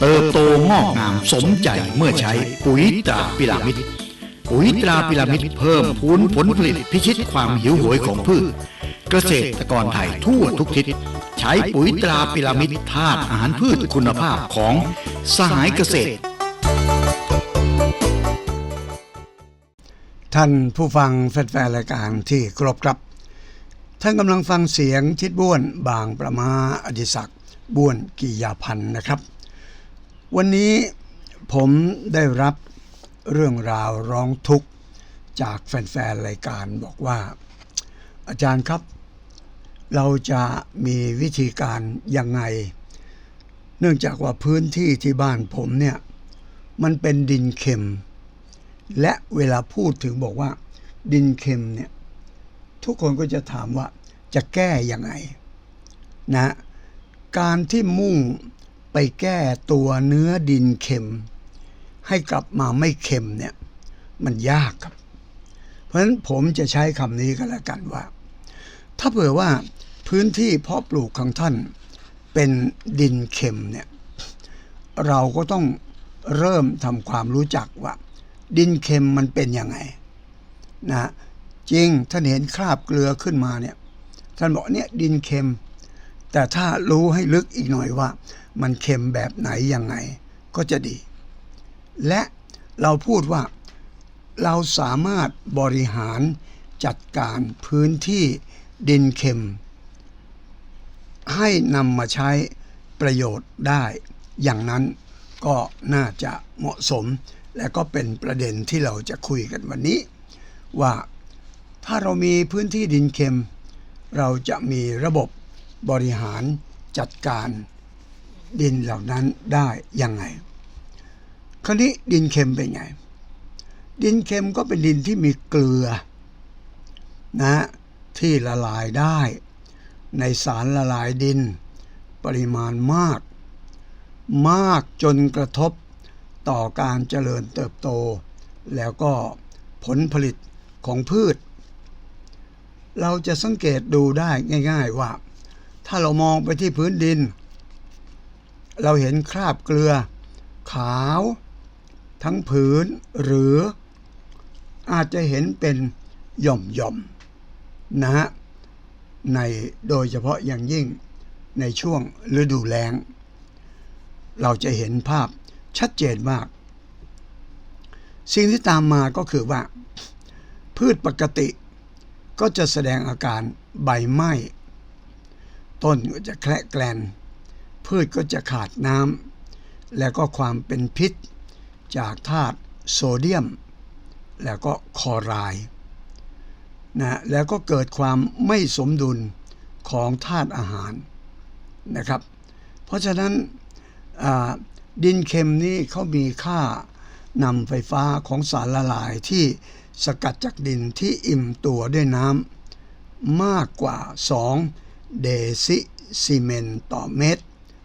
เติบโตงอกงามสมใจเมื่อใช้ปุ๋ยตราพิรามิดปุ๋ยตราพิรามิดเพิ่มพูนผลผลิตพิชิตความหิวโหยของพืช เกษตรกรไทยทั่วทุกทิศ ใช้ปุ๋ยตราพิรามิดธาตุอาหารพืชคุณภาพของสหายเกษตร ท่านผู้ฟังแฟนๆรายการที่ครบครับ ท่านกำลังฟังเสียงทิดบ้วนบางประมาอดิศักบ้วนกิยาพันธ์นะครับ วันนี้ผมได้รับเรื่องราวร้องทุกข์จากแฟนๆรายการบอกว่า อาจารย์ครับ เราจะมีวิธีการยังไง เนื่องจากว่าพื้นที่ที่บ้านผมเนี่ย มันเป็นดินเค็ม และเวลาพูดถึงบอกว่า ดินเค็มเนี่ย ทุกคนก็จะถามว่าจะแก้ยังไง นะ การที่มุ่ง ไปแก้ตัวเนื้อดินเค็ม ให้กลับมาไม่เค็มเนี่ย มันยากครับ เพราะฉะนั้นผมจะใช้คำนี้ก็แล้วกันว่า ถ้าเผื่อว่าพื้นที่เพาะปลูกของท่านเป็นดินเค็มเนี่ยเราก็ต้องเริ่มทำความรู้จักว่า ดินเค็มมันเป็นยังไงนะจริงท่านเห็นคราบเกลือขึ้นมาเนี่ยท่านบอกเนี่ยดินเค็ม แต่ถ้ารู้ให้ลึกอีกหน่อยว่า มันเค็มแบบไหนยังไง ก็จะดี และเราพูดว่า เราสามารถบริหารจัดการพื้นที่ดินเค็ม ให้นำมาใช้ประโยชน์ได้ อย่างนั้นก็น่าจะเหมาะสม และก็เป็นประเด็นที่เราจะคุยกันวันนี้ ว่าถ้าเรามีพื้นที่ดินเค็ม เราจะมีระบบ บริหารจัดการดินเหล่านั้นได้ยังไง คราวนี้ดินเค็มเป็นไง ดินเค็มก็เป็นดินที่มีเกลือนะที่ละลายได้ ในสารละลายดิน ปริมาณมาก มากจนกระทบต่อการเจริญเติบโต แล้วก็ผลผลิตของพืช เราจะสังเกตดูได้ง่าย ๆว่า ถ้าเรามองไปที่พื้นดิน เราเห็นคราบเกลือ ขาว ทั้งผืนหรืออาจจะเห็นเป็นหย่อมๆนะฮะในโดยเฉพาะอย่างยิ่งในช่วงฤดูแล้ง เราจะเห็นภาพชัดเจนมาก สิ่งที่ตามมาก็คือว่า พืชปกติก็จะแสดงอาการใบไหม้ ต้นก็จะแคละแกลน พืชก็จะขาดน้ำแล้วก็ความเป็นพิษ จากธาตุโซเดียม แล้วก็คอไรด์นะแล้วก็เกิดความไม่สมดุลของธาตุอาหารนะครับ เพราะฉะนั้นดินเค็มนี่เขามีค่านำไฟฟ้าของสารละลายที่สกัดจากดินที่อิ่มตัวด้วยน้ำมากกว่า 2 เดซิซีเมนต์ต่อเมตร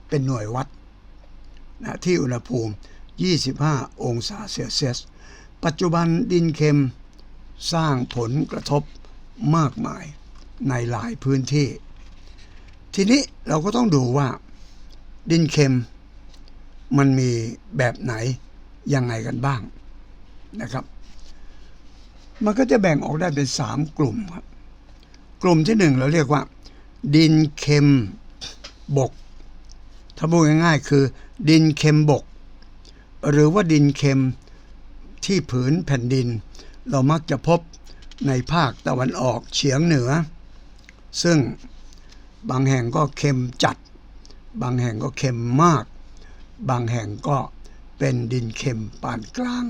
เป็นหน่วยวัดนะที่อุณหภูมิ 25 องศาเซลเซียส ปัจจุบันดินเค็มสร้างผลกระทบมากมายในหลายพื้นที่ ทีนี้เราก็ต้องดูว่า ดินเค็ม มันมีแบบไหน ยังไงกันบ้างนะครับ มันก็จะแบ่งออกได้เป็น 3 กลุ่มครับ กลุ่มที่หนึ่งเราเรียกว่า ดินเค็มบก ถ้าพูดง่ายๆ คือ ดินเค็มบก หรือว่าดินเค็มที่ผืนแผ่นดิน เรามักจะพบในภาคตะวันออกเฉียงเหนือ ซึ่งบางแห่งก็เค็มจัด บางแห่งก็เค็มมาก บางแห่งก็เป็นดินเค็มปานกลาง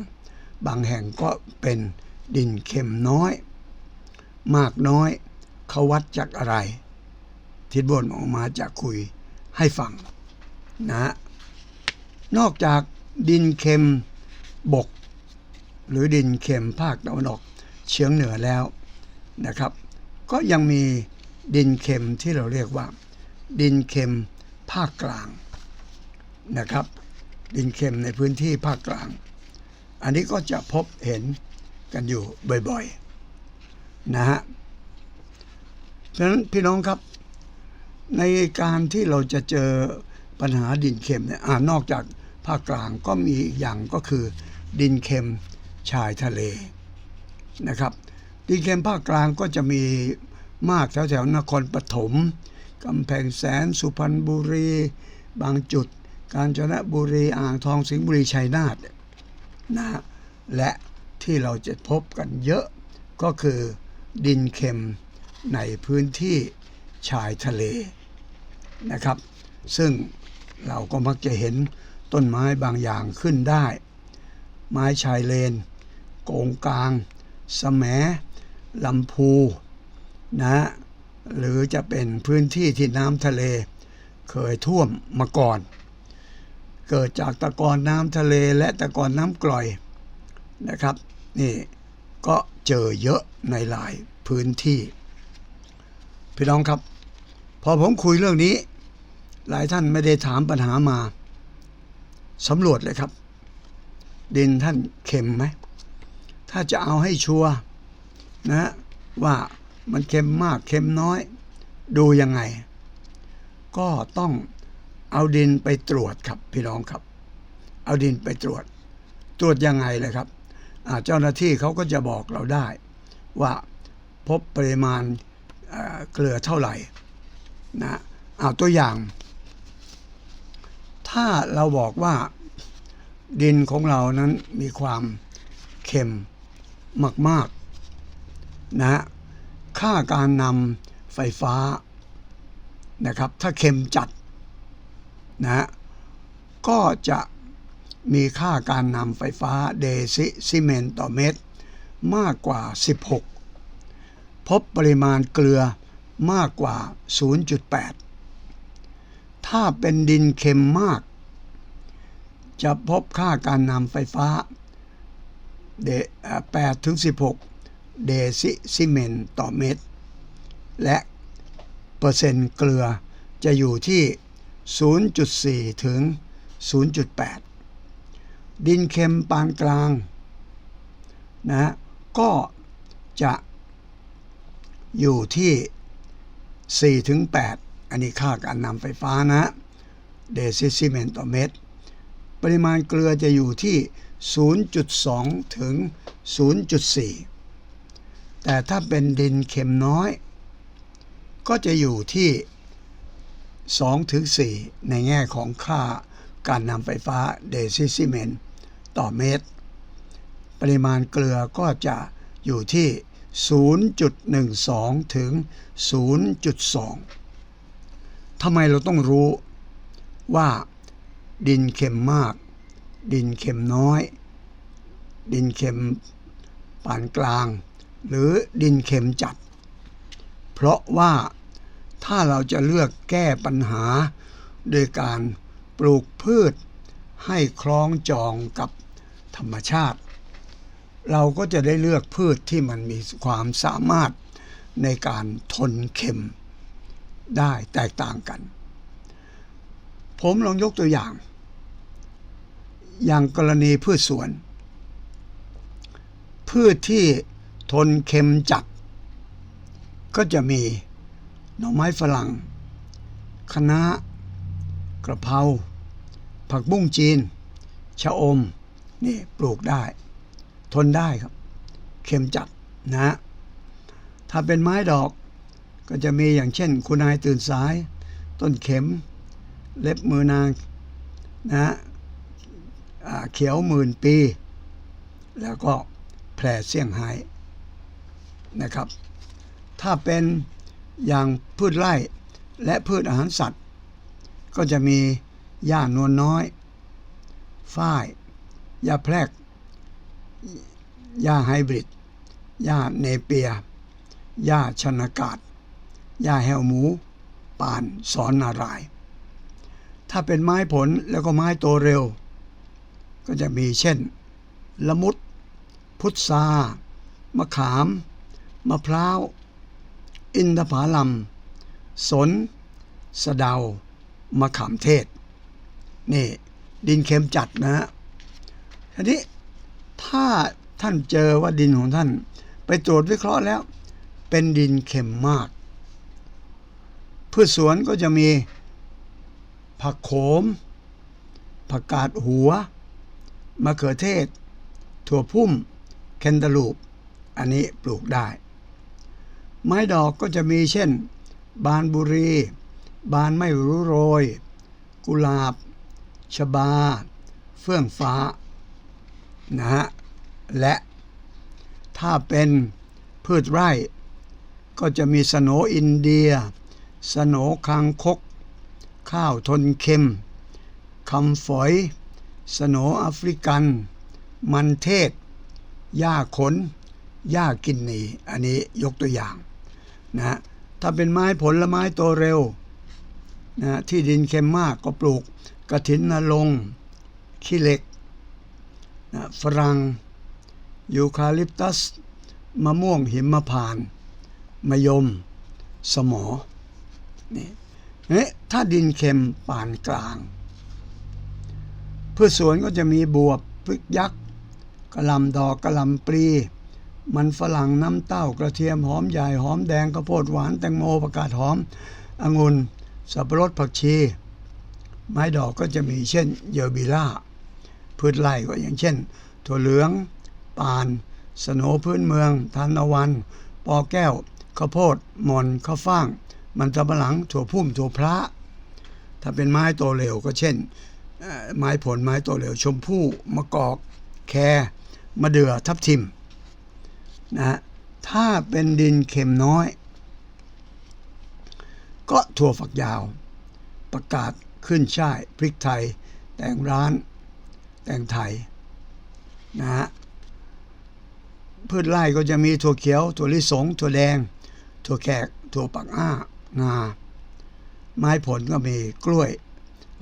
บางแห่งก็เป็นดินเค็มน้อย มากน้อยเขาวัดจากอะไร ทิศบนออกมาจากคุยให้ฟังนะฮะนอกจากดินเค็มบก หรือดินเค็มภาคตะวันออกเฉียงเหนือแล้วนะครับ ก็ยังมีดินเค็มที่เราเรียกว่า ดินเค็มภาคกลางนะครับ ดินเค็มในพื้นที่ภาคกลาง อันนี้ก็จะพบเห็นกันอยู่บ่อยๆนะฮะฉะนั้นพี่น้องครับ ในการที่เราจะเจอปัญหาดินเค็มเนี่ยอนอกจากภาคกลางก็มีอีกอย่างก็คือดินเค็มชายทะเลนะครับ ดินเค็มภาคกลางก็จะมีมากแถวๆนครปฐมกำแพงแสนสุพรรณบุรี บางจุด กาญจนบุรีอ่างทองสิงห์บุรีชัยนาทนะและที่เราจะพบกันเยอะก็คือดินเค็มในพื้นที่ชายทะเล นะครับ ซึ่งเราก็มักจะเห็นต้นไม้บางอย่างขึ้นได้ ไม้ชายเลน โกงกลางสแมลำพูนะหรือจะเป็นพื้นที่ที่น้ำทะเล เคยท่วมมาก่อน เกิดจากตะกอนน้ำทะเลและตะกอนน้ำกร่อยนะครับ นี่ก็เจอเยอะในหลายพื้นที่ พี่น้องครับ พอผมคุยเรื่องนี้ หลายท่านไม่ได้ถามปัญหามาสำรวจเลยครับ ดินท่านเค็มไหม ถ้าจะเอาให้ชัวร์นะว่ามันเค็มมากเค็มน้อย ดูยังไง ก็ต้องเอาดินไปตรวจครับพี่น้องครับ เอาดินไปตรวจ ตรวจยังไงเลยครับเจ้าหน้าที่เขาก็จะบอกเราได้ ว่าพบปริมาณเกลือเท่าไหร่นะเอาตัวอย่าง ถ้าเราบอกว่าดินของเรานั้นมีความเค็มมากๆนะฮะค่าการนำไฟฟ้านะครับ ถ้าเค็มจัดนะฮะก็จะมีค่าการนำไฟฟ้าเดซิซิเมนต่อเมตรมากกว่า 16 พบปริมาณเกลือมากกว่า 0.8 ถ้าเป็นดินเค็มมาก จะพบค่าการนำไฟฟ้าเด8ถึง16เดซิซิเมนต่อเมตร และเปอร์เซ็นต์เกลือจะอยู่ที่ 0.4 ถึง 0.8 ดินเค็มปานกลางนะก็จะอยู่ที่ 4 ถึง 8 อันนี้ค่าการนำไฟฟ้านะ เดซิซิเมนต่อเมตร ปริมาณเกลือจะอยู่ที่ 0.2 ถึง 0.4 แต่ถ้าเป็นดินเค็มน้อย ก็จะอยู่ที่ 2 ถึง 4 ในแง่ของค่าการนำไฟฟ้าเดซิซิเมนต่อเมตร ปริมาณเกลือก็จะอยู่ที่ 0.12 ถึง 0.2 ทำไมเราต้องรู้ว่าดินเค็มมาก ดินเค็มน้อย ดินเค็มปานกลาง หรือดินเค็มจัด เพราะว่าถ้าเราจะเลือกแก้ปัญหา โดยการปลูกพืช ให้คล้องจองกับธรรมชาติ เราก็จะได้เลือกพืชที่มันมีความสามารถในการทนเค็ม ได้แตกต่างกัน ผมลองยกตัวอย่าง อย่างกรณีพืชสวน พืชที่ทนเค็มจัด ก็จะมีหน่อไม้ฝรั่งคะน้ากระเพราผักบุ้งจีน ชะอม นี่ปลูกได้ ทนได้ครับ เค็มจัดนะ ถ้าเป็นไม้ดอก ก็จะมีอย่างเช่น คุณนายตื่นสาย ต้นเข็ม เล็บมือนางนะเขียวหมื่นปี แล้วก็แพร่เซี่ยงไฮ้นะครับ ถ้าเป็นอย่างพืชไร่และพืชอาหารสัตว์ ก็จะมีหญ้านวลน้อย ฝ้ายหญ้าแพรกหญ้าไฮบริดหญ้าเนเปียหญ้าชนากาศ หญ้าแฮวหมู ป่านสอนนาราย ถ้าเป็นไม้ผลแล้วก็ไม้โตเร็ว ก็จะมีเช่น ละมุด พุทรามะขาม มะพร้าว อินทผลัม สน สะเดา มะขามเทศ นี่ดินเค็มจัดนะฮะทีนี้ถ้าท่านเจอว่าดินของท่าน ไปตรวจวิเคราะห์แล้ว เป็นดินเค็มมาก พืชสวนก็จะมีผักโขม ผักกาดหัว มะเขือเทศ ถั่วพุ่มแคนตาลูป อันนี้ปลูกได้ ไม้ดอกก็จะมีเช่น บานบุรี บานไม่รู้โรย กุหลาบ ชบา เฟื่องฟ้า นะฮะ และถ้าเป็นพืชไร่ ก็จะมีสโนอินเดีย สโนคางคก ข้าวทนเค็มคำฝอย สโหนแอฟริกัน มันเทศหญ้าขนหญ้ากินนีอันนี้ยกตัวอย่างนะถ้าเป็นไม้ผลไม้โตเร็วนะที่ดินเค็มมากก็ปลูกกระถินนรงขี้เหล็กนะฝรั่งยูคาลิปตัส มะม่วงหิมพาน มะยม สมอ นี่นี่ถ้าดินเค็มปานกลางพืชสวนก็จะมีบวบพริกยักษ์กระลำดอกกระลำปลีมันฝรั่งน้ำเต้ากระเทียมหอมใหญ่หอมแดงข้าวโพดหวานแตงโมประกาศหอมองุ่นสับปะรดผักชี ไม้ดอกก็จะมีเช่นเยอร์บิล่าพืชไร่ก็อย่างเช่น ถั่วเหลืองปาน สโนพื้นเมืองทานตะวัน ปอแก้วข้าวโพดหม่อนข้าวฟ่าง มันสำปะหลังถั่วพุ่มถั่วพระ ถ้าเป็นไม้โตเร็วก็เช่น ไม้ผลไม้โตเร็ว ชมพู่มะกอกแครมะเดื่อทับทิมนะฮะถ้าเป็นดินเค็มน้อย ก็ถั่วฝักยาว ประกาศขึ้นช่ายพริกไทย แตงร้าน แตงไทยนะฮะพืชไร่ก็จะมีถั่วเขียว ถั่วลิสง ถั่วแดง ถั่วแขก ถั่วปักอ้า งา ไม้ผลก็มีกล้วย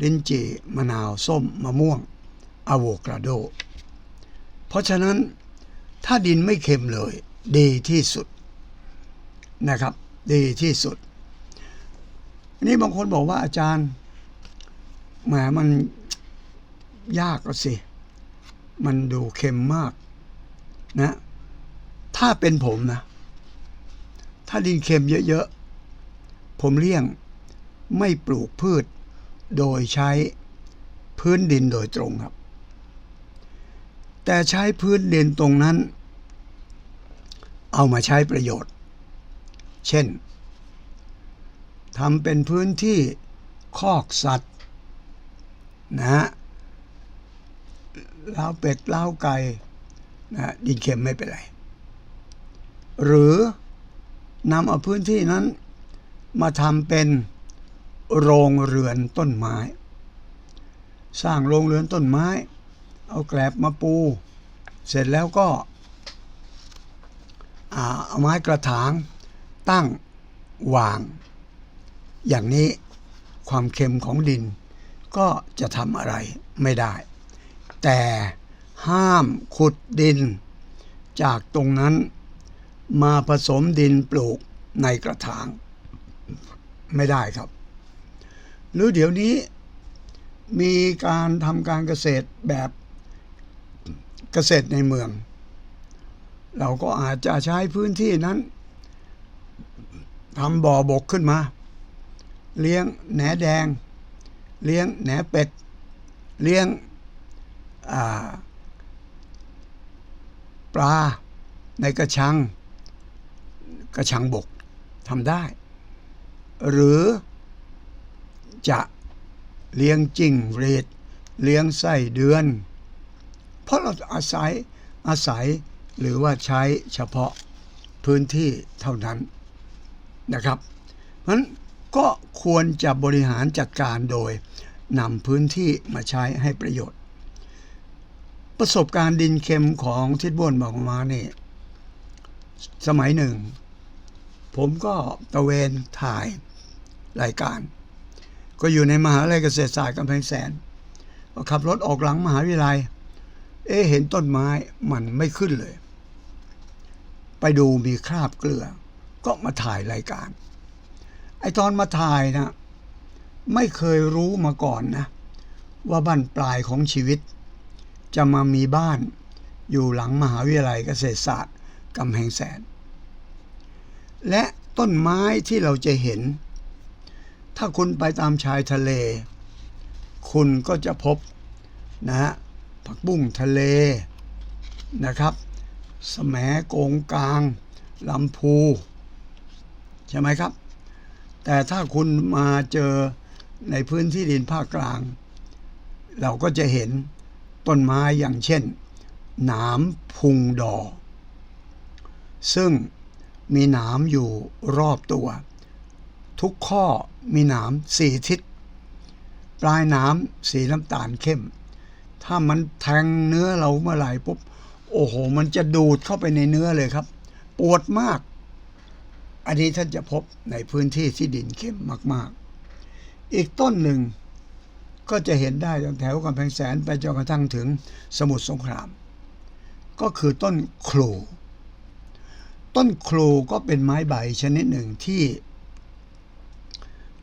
ลิ้นจี่มะนาว ส้ม มะม่วงอะโวคาโด เพราะฉะนั้นถ้าดินไม่เค็มเลย ดีที่สุดนะครับ ดีที่สุดอันนี้บางคนบอกว่าอาจารย์แหมมันยากก็สิ มันดูเค็มมากนะ ถ้าเป็นผมนะ ถ้าดินเค็มเยอะๆ ผมเลี่ยง ไม่ปลูกพืช โดยใช้พื้นดินโดยตรงครับ แต่ใช้พื้นดินตรงนั้น เอามาใช้ประโยชน์ เช่นทำเป็นพื้นที่คอกสัตว์นะฮะล้าวเป็ดล้าวไก่นะดินเค็มไม่เป็นไร หรือนำเอาพื้นที่นั้น มาทำเป็นโรงเรือนต้นไม้ สร้างโรงเรือนต้นไม้ เอาแกลบมาปู เสร็จแล้วก็เอาไม้กระถางตั้งวาง อย่างนี้ความเค็มของดิน ก็จะทำอะไรไม่ได้ แต่ห้ามขุดดิน จากตรงนั้นมาผสมดินปลูกในกระถาง ไม่ได้ครับ หรือเดี๋ยวนี้มีการทำการเกษตรแบบเกษตรในเมือง เราก็อาจจะใช้พื้นที่นั้นทำบ่อบกขึ้นมา เลี้ยงแหนแดง เลี้ยงแหนเป็ด เลี้ยงปลาในกระชัง กระชังบกทำได้ หรือจะเลี้ยงจิ้งหรีดเลี้ยงไส้เดือน เพราะเราอาศัยอาศัยหรือว่าใช้เฉพาะพื้นที่เท่านั้นนะครับเพราะฉะนั้นก็ควรจะบริหารจัดการโดยนำพื้นที่มาใช้ให้ประโยชน์ ประสบการณ์ดินเค็มของทิดบ้วนบอกมาเนี่ยสมัยหนึ่ง ผมก็ตะเวนถ่าย รายการ ก็อยู่ในมหาวิทยาลัยเกษตรศาสตร์กำแพงแสนก็ขับรถออกหลังมหาวิทยาลัย เอ๊เห็นต้นไม้มันไม่ขึ้นเลย ไปดูมีคราบเกลือ ก็มาถ่ายรายการ ไอตอนมาถ่ายนะไม่เคยรู้มาก่อนนะ ว่าบ้านปลายของชีวิต จะมามีบ้านอยู่หลังมหาวิทยาลัยเกษตรศาสตร์กำแพงแสน และต้นไม้ที่เราจะเห็น ถ้าคุณไปตามชายทะเล คุณก็จะพบนะฮะผักบุ้งทะเลนะครับสแหมโกงกลางลำพู ใช่ไหมครับ แต่ถ้าคุณมาเจอในพื้นที่ดินภาคกลาง เราก็จะเห็นต้นไม้อย่างเช่น หนามพุงดอ ซึ่งมีหนามอยู่รอบตัว ทุกข้อมีหนามสี่ทิศ ปลายหนามสีน้ำตาลเข้ม ถ้ามันแทงเนื้อเราเมื่อไหร่ปุ๊บโอ้โห มันจะดูดเข้าไปในเนื้อเลยครับ ปวดมาก อันนี้ท่านจะพบในพื้นที่ที่ดินเข้มมาก ๆ อีกต้นหนึ่งก็จะเห็นได้ตั้งแถวกำแพงแสนไปจนกระทั่งถึงสมุทรสงคราม ก็คือต้นครูต้นครูก็เป็นไม้ใบชนิดหนึ่งที่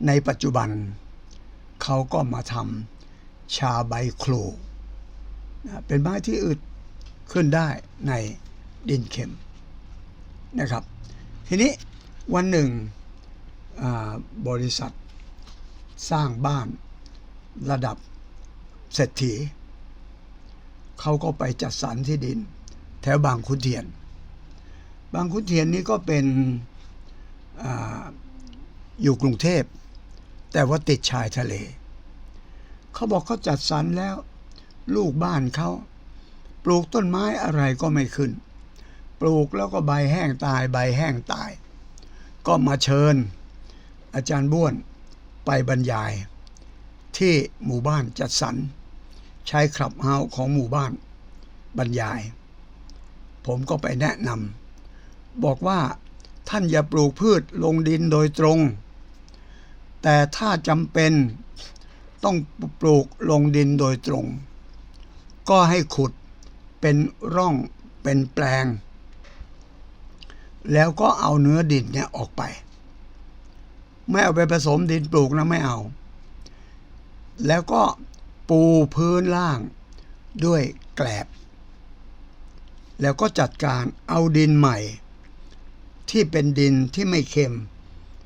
ในปัจจุบันเขาก็มาทำชาใบโครูนะเป็นไม้ที่อึดขึ้นได้ในดินเค็มนะครับ ทีนี้วันหนึ่งบริษัทสร้างบ้านระดับเศรษฐี เขาก็ไปจัดสรรที่ดิน แถวบางขุนเทียน บางขุนเทียนนี้ก็เป็นออยู่กรุงเทพ แต่ว่าติดชายทะเล เขาบอกเขาจัดสรรแล้ว ลูกบ้านเขาปลูกต้นไม้อะไรก็ไม่ขึ้น ปลูกแล้วก็ใบแห้งตายใบแห้งตาย ก็มาเชิญ อาจารย์บ้วนไปบรรยาย ที่หมู่บ้านจัดสรรใช้คลับเฮาของหมู่บ้านบรรยาย ผมก็ไปแนะนำบอกว่าท่านอย่าปลูกพืชลงดินโดยตรง แต่ถ้าจำเป็นต้องปลูกลงดินโดยตรง ก็ให้ขุดเป็นร่องเป็นแปลง แล้วก็เอาเนื้อดินเนี่ยออกไป ไม่เอาไปผสมดินปลูกนะไม่เอา แล้วก็ปูพื้นล่างด้วยแกลบ แล้วก็จัดการเอาดินใหม่ ที่เป็นดินที่ไม่เค็ม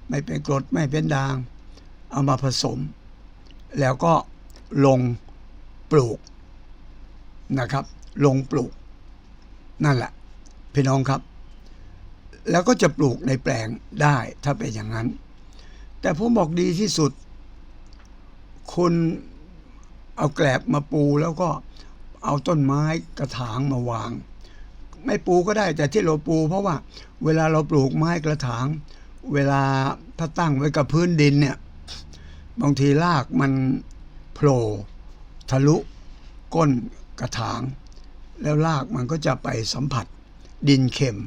ไม่เป็นกรดไม่เป็นด่าง เอามาผสม แล้วก็ลงปลูกนะครับ ลงปลูก นั่นแหละ พี่น้องครับ แล้วก็จะปลูกในแปลงได้ถ้าเป็นอย่างนั้น แต่ผมบอกดีที่สุด คุณเอาแกลบมาปูแล้วก็เอาต้นไม้กระถางมาวาง ไม่ปูก็ได้แต่ที่เราปู เพราะว่าเวลาเราปลูกไม้กระถาง เวลาถ้าตั้งไว้กับพื้นดินเนี่ย บางทีรากมันโผล่ทะลุก้นกระถาง แล้วรากมันก็จะไปสัมผัสดินเค็ม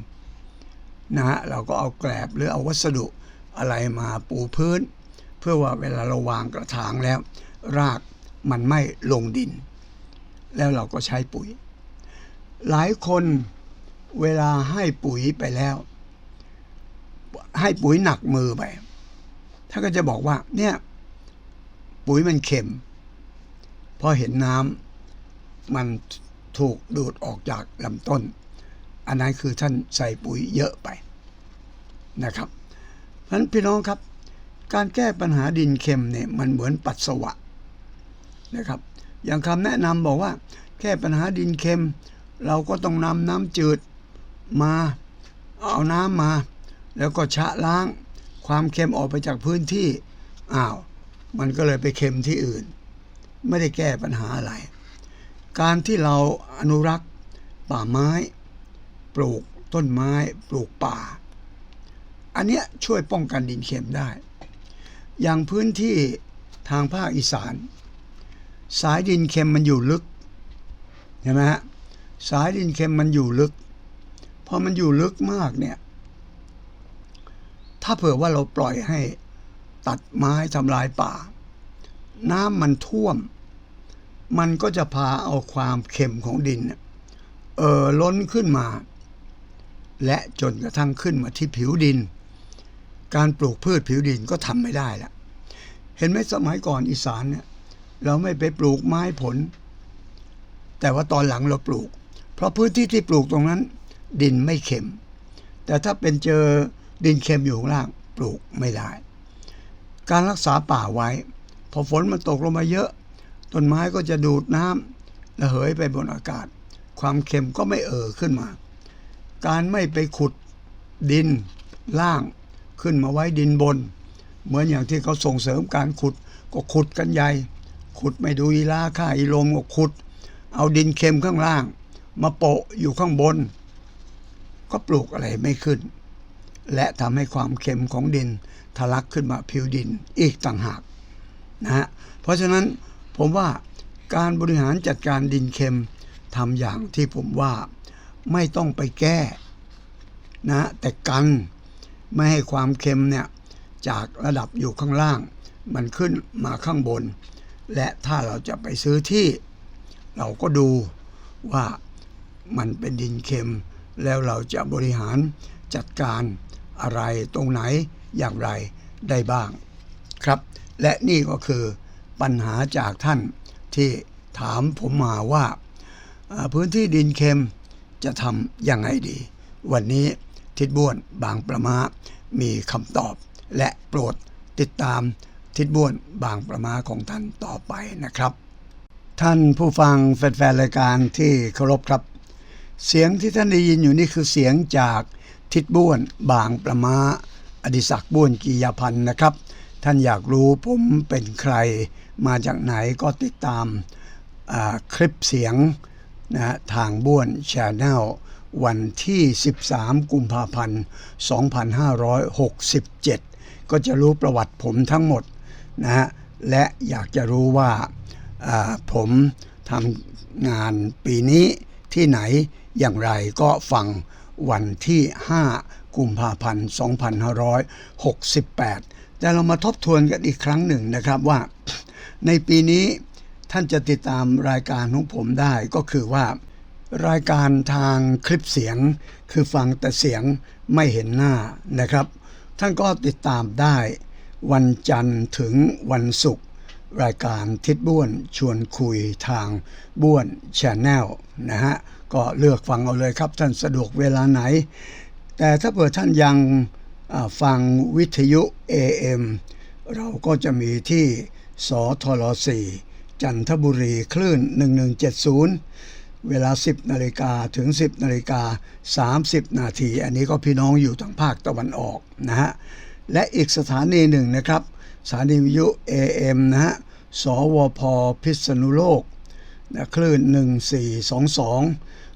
นะฮะเราก็เอาแกลบหรือเอาวัสดุอะไรมาปูพื้น เพื่อว่าเวลาเราวางกระถางแล้ว รากมันไม่ลงดิน แล้วเราก็ใช้ปุ๋ย หลายคนเวลาให้ปุ๋ยไปแล้ว ให้ปุ๋ยหนักมือไปท่าก็จะบอกว่าเนี่ย ปุ๋ยมันเค็มเพราะเห็นน้ำมันถูกดูดออกจากลำต้น อันนั้นคือท่านใส่ปุ๋ยเยอะไปนะครับเพราะนั้นพี่น้องครับ การแก้ปัญหาดินเค็มเนี่ยมันเหมือนปัสสาวะนะครับ อย่างคำแนะนำบอกว่า แก้ปัญหาดินเค็ม เราก็ต้องนำน้ำจืดมาเอาน้ำมา แล้วก็ชะล้างความเค็มออกไปจากพื้นที่อ้าว มันก็เลยไปเค็มที่อื่น ไม่ได้แก้ปัญหาอะไร การที่เราอนุรักษ์ป่าไม้ ปลูกต้นไม้ปลูกป่า อันเนี้ยช่วยป้องกันดินเค็มได้ อย่างพื้นที่ทางภาคอีสาน สายดินเค็มมันอยู่ลึกเห็นไหมฮะสายดินเค็มมันอยู่ลึกพอมันอยู่ลึกมากเนี่ย ถ้าเผื่อว่าเราปล่อยให้ ตัดไม้ทำลายป่า น้ำมันท่วม มันก็จะพาเอาความเค็มของดินเนี่ออล้นขึ้นมา และจนกระทั่งขึ้นมาที่ผิวดิน การปลูกพืชผิวดินก็ทำไม่ได้ละเห็นไหมสมัยก่อนอีสานเนี่ยเราไม่ไปปลูกไม้ผล แต่ว่าตอนหลังเราปลูก เพราะพื้นที่ที่ปลูกตรงนั้น ดินไม่เค็ม แต่ถ้าเป็นเจอดินเค็มอยู่ข้างล่างปลูกไม่ได้ การรักษาป่าไว้ พอฝนมันตกลงมาเยอะ ต้นไม้ก็จะดูดน้ำระเหยไปบนอากาศ ความเค็มก็ไม่เอ่อขึ้นมา การไม่ไปขุดดินล่างขึ้นมาไว้ดินบน เหมือนอย่างที่เขาส่งเสริมการขุดก็ขุดกันใหญ่ ขุดไม่ดูอีลาค่าอีลมก็ขุด เอาดินเค็มข้างล่าง มาโปะอยู่ข้างบน ก็ปลูกอะไรไม่ขึ้น และทำให้ความเค็มของดิน ทะลักขึ้นมาผิวดินอีกต่างหากนะฮะเพราะฉะนั้นผมว่าการบริหารจัดการดินเค็มทำอย่างที่ผมว่าไม่ต้องไปแก้นะแต่กันไม่ให้ความเค็มเนี่ยจากระดับอยู่ข้างล่าง มันขึ้นมาข้างบน และถ้าเราจะไปซื้อที่ เราก็ดูว่ามันเป็นดินเค็ม แล้วเราจะบริหารจัดการอะไรตรงไหน อย่างไรได้บ้างครับ และนี่ก็คือปัญหาจากท่านที่ถามผมมาว่าอ่า พื้นที่ดินเค็มจะทำยังไงดี วันนี้ทิดบ้วนบางประมามีคำตอบ และโปรดติดตามทิดบ้วนบางประมาของท่านต่อไปนะครับ ท่านผู้ฟังแฟนๆรายการที่เคารพครับ เสียงที่ท่านได้ยินอยู่นี่คือเสียงจากทิดบ้วนบางประมา อดิศักดิ์บ้วนกียาพันธ์นะครับ ท่านอยากรู้ผมเป็นใครมาจากไหนก็ติดตามคลิปเสียงนะทางบ้วนชาแนลวันที่ 13 กุมภาพันธ์ 2567 ก็จะรู้ประวัติผมทั้งหมดนะฮะและอยากจะรู้ว่าผมทำงานปีนี้ที่ไหนอย่างไรก็ฟังวันที่ 5 กุมภาพันธ์ 2568 แต่เรามาทบทวนกันอีกครั้งหนึ่งนะครับว่า ในปีนี้ท่านจะติดตามรายการของผมได้ก็คือว่า รายการทางคลิปเสียง คือฟังแต่เสียงไม่เห็นหน้านะครับ ท่านก็ติดตามได้วันจันทร์ถึงวันศุกร์รายการทิศบ้วนชวนคุยทางบ้วนชแนลนะฮะ ก็เลือกฟังเอาเลยครับท่านสะดวกเวลาไหน แต่ถ้าเผื่อท่านยังฟังวิทยุ AM เราก็จะมีที่สทล4จันทบุรีคลื่น 1170 เวลา 10นาฬิกาถึง 10นาฬิกา30 นาที อันนี้ก็พี่น้องอยู่ทางภาคตะวันออกนะฮะ และอีกสถานีหนึ่งนะครับ สถานีวิทยุ AM นะฮะ สวพพิษณุโลกนะคลื่น 1422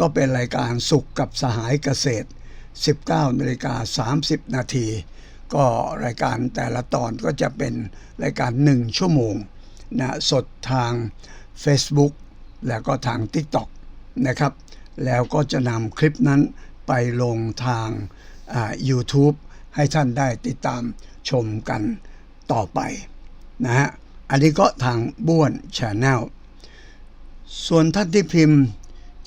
ก็เป็นรายการสุขกับสหายเกษตร 19นาฬิกา30 นาที ก็รายการแต่ละตอนก็จะเป็นรายการ 1 ชั่วโมงนะสดทาง Facebook แล้วก็ทาง TikTok นะครับ แล้วก็จะนำคลิปนั้นไปลงทางอ่า YouTube ให้ท่านได้ติดตามชมกันต่อไปนะฮะ อันนี้ก็ทางบ้วนชาแนลส่วนท่านที่พิมพ์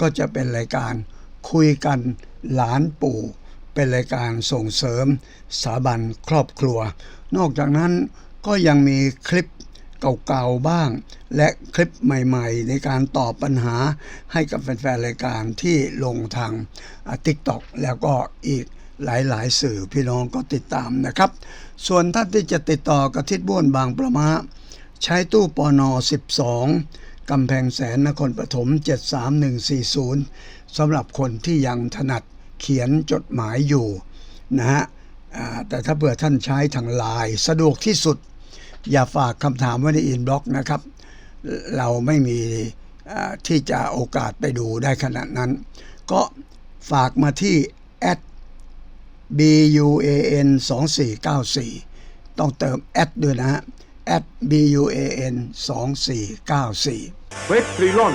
ก็จะเป็นรายการคุยกันหลานปู่ เป็นรายการส่งเสริมสถาบันครอบครัว นอกจากนั้นก็ยังมีคลิปเก่าๆบ้าง และคลิปใหม่ๆ ในการตอบปัญหาให้กับแฟนๆรายการที่ลงทางติ๊กต็อกแล้วก็อีกหลายๆ สื่อพี่น้องก็ติดตามนะครับ ส่วนท่านที่จะติดต่อกับทิศบ้วนบางประมาใช้ตู้ปอนอ12 กำแพงแสนนครปฐม 73140สำหรับคนที่ยังถนัดเขียนจดหมายอยู่นะฮะแต่ถ้าเผื่อท่านใช้ทางไลน์สะดวกที่สุด อย่าฝากคำถามไว้ในอินบล็อกนะครับ เราไม่มีที่จะโอกาสไปดูได้ขนาดนั้น ก็ฝากมาที่ b u a n 2494ต้องเติมแอดด้วยนะฮะ at b u a n 2494เฟสทริลอน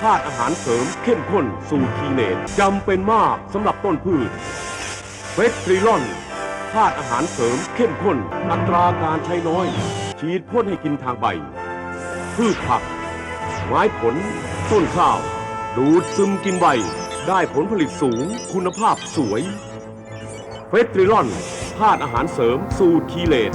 ธาตุอาหารเสริมเข้มข้นสูตรคีเนตจำเป็นมากสำหรับต้นพืชเฟสทริลอนธาตุอาหารเสริมเข้มข้น อัตราการใช้น้อย ฉีดพ่นให้กินทางใบ พืชผัก ไม้ผล ต้นข้าว ดูดซึมกินใบ ได้ผลผลิตสูง คุณภาพสวยเฟสทริลอนธาตุอาหารเสริมสูตรคีเลต